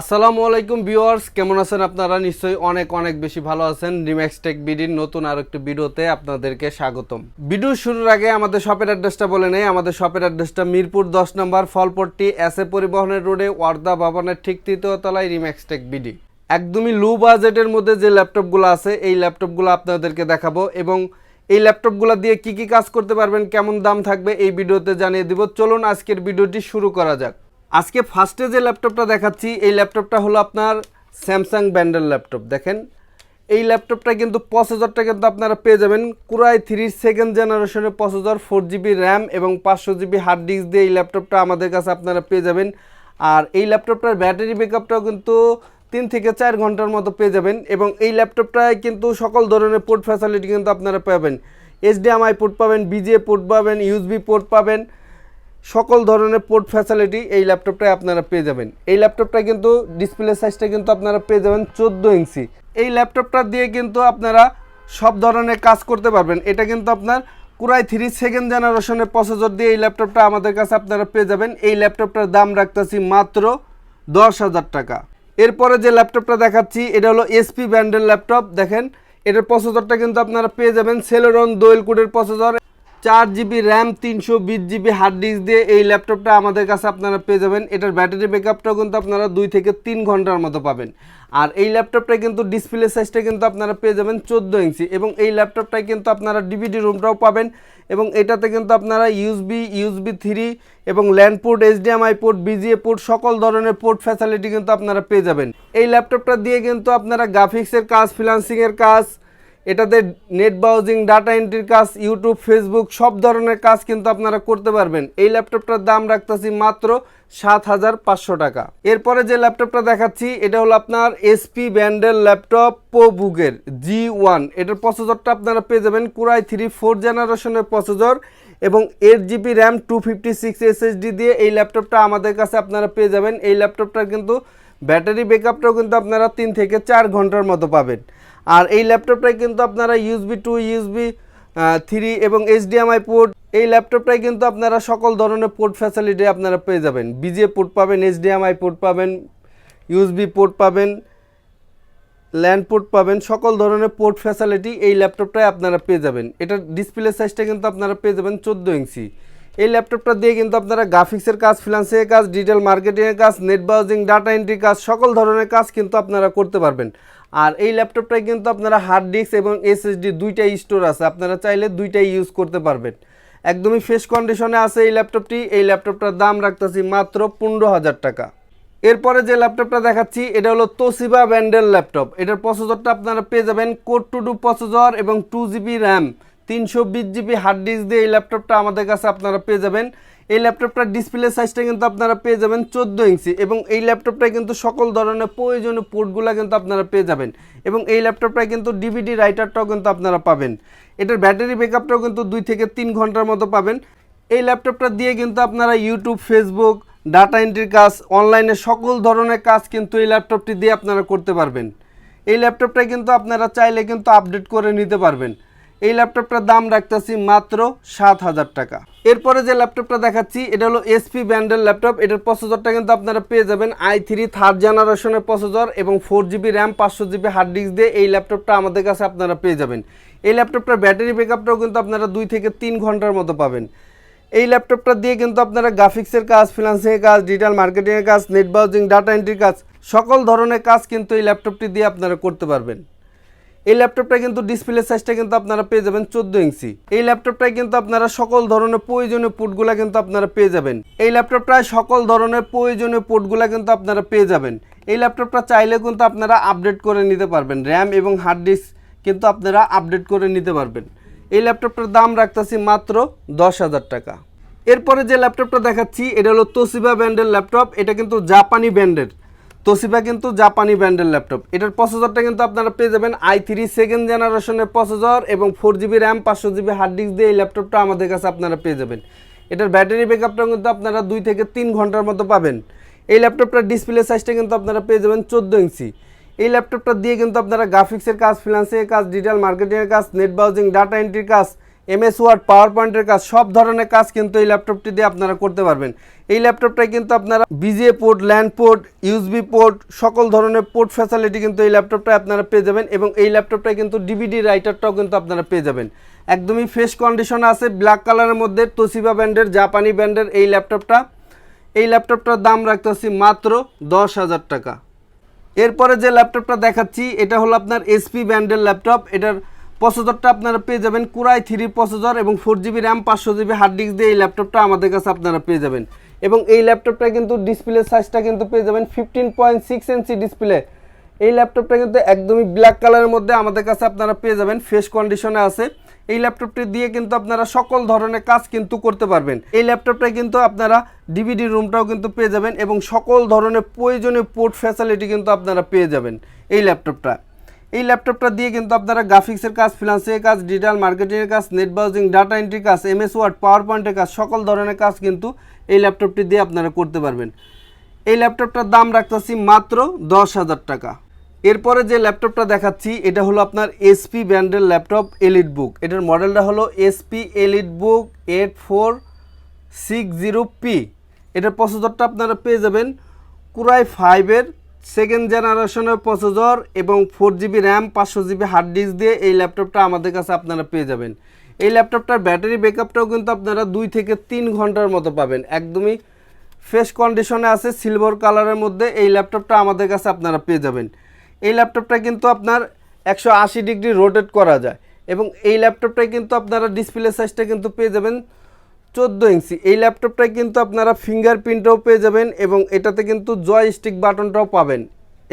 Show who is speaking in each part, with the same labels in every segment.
Speaker 1: আসসালামু আলাইকুম ভিউয়ার্স, কেমন আছেন আপনারা? নিশ্চয়ই অনেক অনেক বেশি ভালো আছেন। রিম্যাক্স টেক বিডির নতুন আর একটি ভিডিওতে আপনাদেরকে স্বাগতম। ভিডিও শুরুর আগে আমাদের শপের অ্যাড্রেসটা বলে নেই। আমাদের শপের অ্যাড্রেসটা মিরপুর দশ নম্বর, ফলপট্টি, এস এ পরিবহনের রোডে ওয়ার্দা ভবনের ঠিক তৃতীয় তলায় রিম্যাক্স টেক বিডি একদমই লো বাজেটের মধ্যে যে ল্যাপটপগুলো আছে, এই ল্যাপটপগুলো আপনাদেরকে দেখাবো এবং এই ল্যাপটপগুলো দিয়ে কি কি কাজ করতে পারবেন, কেমন দাম থাকবে, এই ভিডিওতে জানিয়ে দিব। চলুন আজকের ভিডিওটি শুরু করা যাক। আজকে ফার্স্টে যে ল্যাপটপটা দেখাচ্ছি, এই ল্যাপটপটা হলো আপনার স্যামসাং ব্র্যান্ডের ল্যাপটপ দেখেন, এই ল্যাপটপটা কিন্তু প্রসেসরটা কিন্তু আপনারা পেয়ে যাবেন। কুরাই থ্রি সেকেন্ড জেনারেশনের প্রসেসর ফোর জিবি র্যাম এবং পাঁচশো জিবি হার্ড ডিস্ক দিয়ে এই ল্যাপটপটা আমাদের কাছে আপনারা পেয়ে যাবেন। আর এই ল্যাপটপটার ব্যাটারি ব্যাকআপটাও কিন্তু তিন থেকে চার ঘণ্টার মতো পেয়ে যাবেন এবং এই ল্যাপটপটায় কিন্তু সকল ধরনের পোর্ট ফ্যাসিলিটি কিন্তু আপনারা পাবেন। এইচডিএমআই পোর্ট পাবেন বিজিএ পোর্ট পাবেন ইউএসবি পোর্ট পাবেন। সকল ধরনের পোর্ট ফ্যাসিলিটি এই ল্যাপটপটায় আপনারা পেয়ে যাবেন। এই ল্যাপটপটা কিন্তু ডিসপ্লে সাইজটা কিন্তু আপনারা পেয়ে যাবেন চোদ্দ ইঞ্চি। এই ল্যাপটপটা দিয়ে কিন্তু আপনারা সব ধরনের কাজ করতে পারবেন। এটা কিন্তু আপনার কুরাই থ্রি সেকেন্ড জেনারেশনের প্রসেসর দিয়ে এই ল্যাপটপটা আমাদের কাছে আপনারা পেয়ে যাবেন। এই ল্যাপটপটার দাম রাখতেছি মাত্র দশ হাজার টাকা। এরপরে যে ল্যাপটপটা দেখাচ্ছি, এটা হলো এসপি ব্র্যান্ডের ল্যাপটপ দেখেন, এটার প্রসেসরটা কিন্তু আপনারা পেয়ে যাবেন সেলেরন দোয়েল কোডের প্রসেসর চার জিবি র্যাম, তিনশো বিশ জিবি হার্ড ডিস্ক দিয়ে এই ল্যাপটপটা আমাদের কাছে আপনারা পেয়ে যাবেন। এটার ব্যাটারি ব্যাকআপটাও কিন্তু আপনারা দুই থেকে তিন ঘণ্টার মতো পাবেন। আর এই ল্যাপটপটা কিন্তু ডিসপ্লে সাইজটা কিন্তু আপনারা পেয়ে যাবেন চোদ্দ ইঞ্চি এবং এই ল্যাপটপটায় কিন্তু আপনারা ডিভিডি রুমটাও পাবেন এবং এটাতে কিন্তু আপনারা ইউএসবি ইউএসবি থ্রি এবং LAN port HDMI port VGA port সকল ধরনের পোর্ট ফ্যাসিলিটি কিন্তু আপনারা পেয়ে যাবেন। এই ল্যাপটপটা দিয়ে কিন্তু আপনারা গ্রাফিক্সের কাজ ফ্রিলান্সিংয়ের কাজ এটাতে নেট ব্রাউজিং ডাটা এন্ট্রির কাজ ইউটিউব ফেসবুক সব ধরনের কাজ কিন্তু আপনারা করতে পারবেন। এই ল্যাপটপটার দাম রাখতেছি মাত্র সাত হাজার পাঁচশো টাকা। এরপরে যে ল্যাপটপটা দেখাচ্ছি, এটা হলো আপনার এসপি ব্র্যান্ডের ল্যাপটপ পোবুকের জি ওয়ান এটার প্রসেসরটা আপনারা পেয়ে যাবেন কুরাই থ্রি ফোর জেনারেশনের প্রসেসর এবং eight GB RAM two fifty six SSD দিয়ে এই ল্যাপটপটা আমাদের কাছে আপনারা পেয়ে যাবেন। এই ল্যাপটপটার কিন্তু ব্যাটারি ব্যাকআপটাও কিন্তু আপনারা তিন থেকে চার ঘণ্টার মতো পাবেন। আর এই ল্যাপটপটায় কিন্তু আপনারা ইউএসবি টু ইউএসবি থ্রি এবং এইচডিএমআই পোর্ট এই ল্যাপটপটায় কিন্তু আপনারা সকল ধরনের পোর্ট ফ্যাসিলিটি আপনারা পেয়ে যাবেন। বিজে পোর্ট পাবেন এইচডিএমআই পোর্ট পাবেন ইউএসবি পোর্ট পাবেন ল্যান্ড পোর্ট পাবেন, সকল ধরনের পোর্ট ফ্যাসিলিটি এই ল্যাপটপটায় আপনারা পেয়ে যাবেন। এটার ডিসপ্লে সাইজটা কিন্তু আপনারা পেয়ে যাবেন চোদ্দ ইঞ্চি। এই ল্যাপটপটা দিয়ে কিন্তু আপনারা গ্রাফিক্সের কাজ ফিনান্সের কাজ ডিজিটাল মার্কেটিংয়ের কাজ নেট ব্রাউজিং ডাটা এন্ট্রি কাজ, সকল ধরনের কাজ কিন্তু আপনারা করতে পারবেন। আর এই ল্যাপটপটায় কিন্তু আপনারা হার্ড ডিস্ক এবং এসএসডি দুইটাই স্টোর আছে। আপনারা চাইলে দুইটাই ইউজ করতে পারবেন। একদমই ফ্রেশ কন্ডিশনে আছে এই ল্যাপটপটি এই ল্যাপটপটার দাম রাখতেছি মাত্র পনেরো হাজার টাকা। এরপরে যে ল্যাপটপটা দেখাচ্ছি, এটা হলো তোসিবা ব্যান্ডেল ল্যাপটপ এটার প্রসেসরটা আপনারা পেয়ে যাবেন কোড টু টু প্রসেসর এবং টু জিবি র্যাম তিনশো বিশ জিবি হার্ড ডিস্ক দিয়ে এই ল্যাপটপটা আমাদের কাছে আপনারা পেয়ে যাবেন। এই ল্যাপটপটার ডিসপ্লে সাইজটা কিন্তু আপনারা পেয়ে যাবেন চোদ্দ ইঞ্চি এবং এই ল্যাপটপটায় কিন্তু সকল ধরনের প্রয়োজনীয় পোর্টগুলো কিন্তু আপনারা পেয়ে যাবেন এবং এই ল্যাপটপটায় কিন্তু ডিভিডি রাইটারটাও কিন্তু আপনারা পাবেন। এটার ব্যাটারি ব্যাকআপটাও কিন্তু দুই থেকে তিন ঘণ্টার মতো পাবেন। এই ল্যাপটপটা দিয়ে কিন্তু আপনারা ইউটিউব ফেসবুক ডাটা এন্ট্রির কাজ অনলাইনে সকল ধরনের কাজ কিন্তু এই ল্যাপটপটি দিয়ে আপনারা করতে পারবেন। এই ল্যাপটপটা কিন্তু আপনারা চাইলে কিন্তু আপডেট করে নিতে পারবেন। এই ল্যাপটপটার দাম রাখতেছি মাত্র সাত হাজার টাকা। এরপরে যে ল্যাপটপটা দেখাচ্ছি, এটা হলো এসপি ব্র্যান্ডের ল্যাপটপ। এটার প্রসেসরটা কিন্তু আপনারা পেয়ে যাবেন আই থ্রি থার্ড জেনারেশনের প্রসেসর এবং ফোর জিবি র্যাম পাঁচশো জিবি হার্ড ডিস্ক দিয়ে এই ল্যাপটপটা আমাদের কাছে আপনারা পেয়ে যাবেন। এই ল্যাপটপটার ব্যাটারি ব্যাকআপটাও কিন্তু আপনারা দুই থেকে তিন ঘণ্টার মতো পাবেন। এই ল্যাপটপটা দিয়ে কিন্তু আপনারা গ্রাফিক্সের কাজ ফিনান্সিংয়ের কাজ ডিজিটাল মার্কেটিংয়ের কাজ নেট ব্রাউজিং ডাটা এন্ট্রির কাজ, সকল ধরনের কাজ কিন্তু এই ল্যাপটপটি দিয়ে আপনারা করতে পারবেন। এই ল্যাপটপটা কিন্তু ডিসপ্লে সাইজটা কিন্তু আপনারা পেয়ে যাবেন চোদ্দ ইঞ্চি। এই ল্যাপটপটায় কিন্তু আপনারা সকল ধরনের প্রয়োজনীয় পোর্টগুলো কিন্তু আপনারা পেয়ে যাবেন। এই ল্যাপটপটায় সকল ধরনের প্রয়োজনীয় পোর্টগুলো কিন্তু আপনারা পেয়ে যাবেন। এই ল্যাপটপটা চাইলে কিন্তু আপনারা আপডেট করে নিতে পারবেন। র্যাম এবং হার্ড ডিস্ক কিন্তু আপনারা আপডেট করে নিতে পারবেন। এই ল্যাপটপটার দাম রাখতেছি মাত্র দশ হাজার টাকা। এরপরে যে ল্যাপটপটা দেখাচ্ছি, এটা হলো তোসিবা ব্র্যান্ডের ল্যাপটপ। এটা কিন্তু জাপানি ব্র্যান্ডের তোসিবা কিন্তু জাপানি ব্র্যান্ডের ল্যাপটপ। এটার প্রসেসরটা কিন্তু আপনারা পেয়ে যাবেন আই থ্রি সেকেন্ড জেনারেশনের প্রসেসর এবং ফোর জিবি র্যাম পাঁচশো জিবি হার্ড ডিস্ক দিয়ে এই ল্যাপটপটা আমাদের কাছে আপনারা পেয়ে যাবেন। এটার ব্যাটারি ব্যাকআপটা কিন্তু আপনারা দুই থেকে তিন ঘণ্টার মতো পাবেন। এই ল্যাপটপটার ডিসপ্লে সাইজটা কিন্তু আপনারা পেয়ে যাবেন চোদ্দ ইঞ্চি। এই ল্যাপটপটা দিয়ে কিন্তু আপনারা গ্রাফিক্সের কাজ ফিনান্সিংয়ের কাজ ডিজিটাল মার্কেটিংয়ের কাজ নেট ব্রাউজিং ডাটা এন্ট্রির কাজ এমএস ওয়ার্ড পাওয়ার পয়েন্টের কাজ, সব ধরনের কাজ কিন্তু এই ল্যাপটপটি দিয়ে আপনারা করতে পারবেন। এই ল্যাপটপটায় কিন্তু আপনারা VGA port LAN port USB port সকল ধরনের পোর্ট ফ্যাসিলিটি কিন্তু এই ল্যাপটপটায় আপনারা পেয়ে যাবেন এবং এই ল্যাপটপটায় কিন্তু ডিভিডি রাইটারটাও কিন্তু আপনারা পেয়ে যাবেন। একদমই ফ্রেশ কন্ডিশনে আছে ব্ল্যাক কালারের মধ্যে তোসিবা ব্র্যান্ডের জাপানি ব্র্যান্ডের এই ল্যাপটপটা এই ল্যাপটপটার দাম রাখতেছি মাত্র দশ হাজার টাকা। এরপরে যে ল্যাপটপটা দেখাচ্ছি, এটা হলো আপনার এসপি ব্র্যান্ডের ল্যাপটপ এটার প্রসেসরটা আপনারা পেয়ে যাবেন কুরাই থ্রি প্রসেসর এবং ফোর জিবি র্যাম, পাঁচশো জিবি হার্ড ডিস্ক দিয়ে এই ল্যাপটপটা আমাদের কাছে আপনারা পেয়ে যাবেন। এবং এই ল্যাপটপটা কিন্তু ডিসপ্লে সাইজটা কিন্তু পেয়ে যাবেন fifteen point six inch display. এই ল্যাপটপটা কিন্তু একদমই ব্ল্যাক কালারের মধ্যে আমাদের কাছে আপনারা পেয়ে যাবেন, ফ্রেশ কন্ডিশনে আছে। এই ল্যাপটপটি দিয়ে কিন্তু আপনারা সকল ধরনের কাজ কিন্তু করতে পারবেন। এই ল্যাপটপটা কিন্তু আপনারা ডিভিডি রুমটাও কিন্তু পেয়ে যাবেন এবং সকল ধরনের প্রয়োজনীয় পোর্ট ফ্যাসিলিটি কিন্তু আপনারা পেয়ে যাবেন এই ল্যাপটপটা। এই ল্যাপটপটা দিয়ে কিন্তু আপনারা গ্রাফিক্সের কাজ ফিনান্সিয়াল কাজ ডিজিটাল মার্কেটিংয়ের কাজ নেট ব্রাউজিং ডাটা এন্ট্রি কাজ এমএস ওয়ার্ড পাওয়ার পয়েন্টের কাজ, সকল ধরনের কাজ কিন্তু এই ল্যাপটপটি দিয়ে আপনারা করতে পারবেন। এই ল্যাপটপটার দাম রাখতেছি মাত্র দশ হাজার টাকা। এরপরে যে ল্যাপটপটা দেখাচ্ছি, এটা হলো আপনার এসপি ব্র্যান্ডের ল্যাপটপ এলিট বুক এটার মডেলটা হলো HP elite book eight four six zero P এটার প্রসেসরটা আপনারা পেয়ে যাবেন কুরাই ফাইভের সেকেন্ড জেনারেশনের প্রসেসর এবং ফোর জিবি র্যাম, পাঁচশো জিবি হার্ড ডিস্ক দিয়ে এই ল্যাপটপটা আমাদের কাছে আপনারা পেয়ে যাবেন। এই ল্যাপটপটার ব্যাটারি ব্যাকআপটাও কিন্তু আপনারা দুই থেকে তিন ঘণ্টার মতো পাবেন। একদমই ফ্রেশ কন্ডিশনে আছে, সিলভার কালারের মধ্যে এই ল্যাপটপটা আমাদের কাছে আপনারা পেয়ে যাবেন। এই ল্যাপটপটা কিন্তু আপনার একশো আশি ডিগ্রি রোটেট করা যায় এবং এই ল্যাপটপটায় কিন্তু আপনারা ডিসপ্লে সাইজটা কিন্তু পেয়ে যাবেন চোদ্দ ইঞ্চি। এই ল্যাপটপটায় কিন্তু আপনারা ফিঙ্গারপ্রিন্টও পেয়ে যাবেন এবং এটাতে কিন্তু জয় স্টিক বাটনটাও পাবেন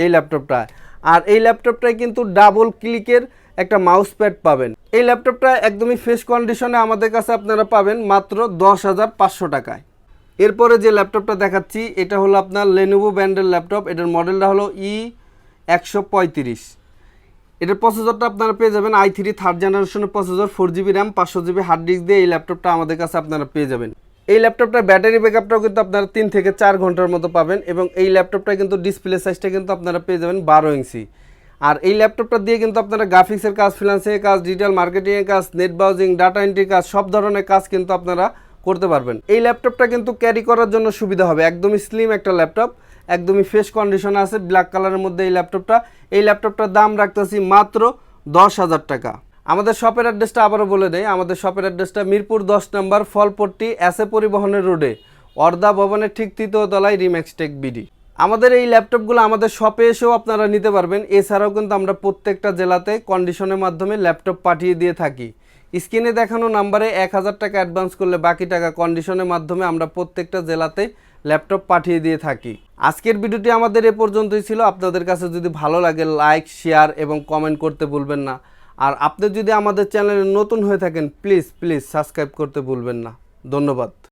Speaker 1: এই ল্যাপটপটায়। আর এই ল্যাপটপটায় কিন্তু ডাবল ক্লিকের একটা মাউস প্যাড পাবেন। এই ল্যাপটপটা একদমই ফ্রেশ কন্ডিশনে আমাদের কাছে আপনারা পাবেন মাত্র দশ হাজার পাঁচশো টাকায়। এরপরে যে ল্যাপটপটা দেখাচ্ছি, এটা হলো আপনার লেনোভো ব্র্যান্ডের ল্যাপটপ। এটার মডেলটা হলো ই একশো পঁয়ত্রিশ। এটার প্রসেসরটা আপনারা পেয়ে যাবেন আই থ্রি থার্ড জেনারেশনের প্রসেসর ফোর জিবি র্যাম পাঁচশো জিবি হার্ড ডিস্ক দিয়ে এই ল্যাপটপটা আমাদের কাছে আপনারা পেয়ে যাবেন। এই ল্যাপটপটার ব্যাটারি ব্যাকআপটাও কিন্তু আপনারা তিন থেকে চার ঘণ্টার মতো পাবেন এবং এই ল্যাপটপটা কিন্তু ডিসপ্লে সাইজটা কিন্তু আপনারা পেয়ে যাবেন বারো ইঞ্চি। আর এই ল্যাপটপটা দিয়ে কিন্তু আপনারা গ্রাফিক্সের কাজ ফিনান্সিয়াল কাজ ডিজিটাল মার্কেটিংয়ের কাজ নেট ব্রাউজিং ডাটা এন্ট্রি কাজ, সব ধরনের কাজ কিন্তু আপনারা করতে পারবেন। এই ল্যাপটপটা কিন্তু ক্যারি করার জন্য সুবিধা হবে। একদমই স্লিম একটা ল্যাপটপ, একদমই ফ্রেশ কন্ডিশন আছে ব্ল্যাক কালারের মধ্যে এই ল্যাপটপটা। এই ল্যাপটপটার দাম রাখতেছি মাত্র দশ হাজার টাকা। আমাদের শপের অ্যাড্রেসটা আবারও বলে দেয় আমাদের শপের অ্যাড্রেসটা মিরপুর দশ নম্বর ফলপট্টি এসএ পরিবহনের রোডে অর্ধা ভবনের ঠিক তৃতীয় তলায় রিম্যাক্স টেক বিডি আমাদের এই ল্যাপটপগুলো আমাদের শপে এসেও আপনারা নিতে পারবেন। এছাড়াও কিন্তু আমরা প্রত্যেকটা জেলাতে কন্ডিশনের মাধ্যমে ল্যাপটপ পাঠিয়ে দিয়ে থাকি। স্ক্রিনে দেখানো নাম্বারে এক হাজার টাকা অ্যাডভান্স করলে বাকি টাকা কন্ডিশনের মাধ্যমে আমরা প্রত্যেকটা জেলাতে ল্যাপটপ পাঠিয়ে দিয়ে থাকি। আজকের ভিডিওটি আমাদের এ পর্যন্তই ছিল। আপনাদের কাছে যদি ভালো লাগে লাইক শেয়ার এবং কমেন্ট করতে ভুলবেন না। আর আপনি যদি আমাদের চ্যানেলে নতুন হয়ে থাকেন প্লিজ প্লিজ সাবস্ক্রাইব করতে ভুলবেন না। ধন্যবাদ।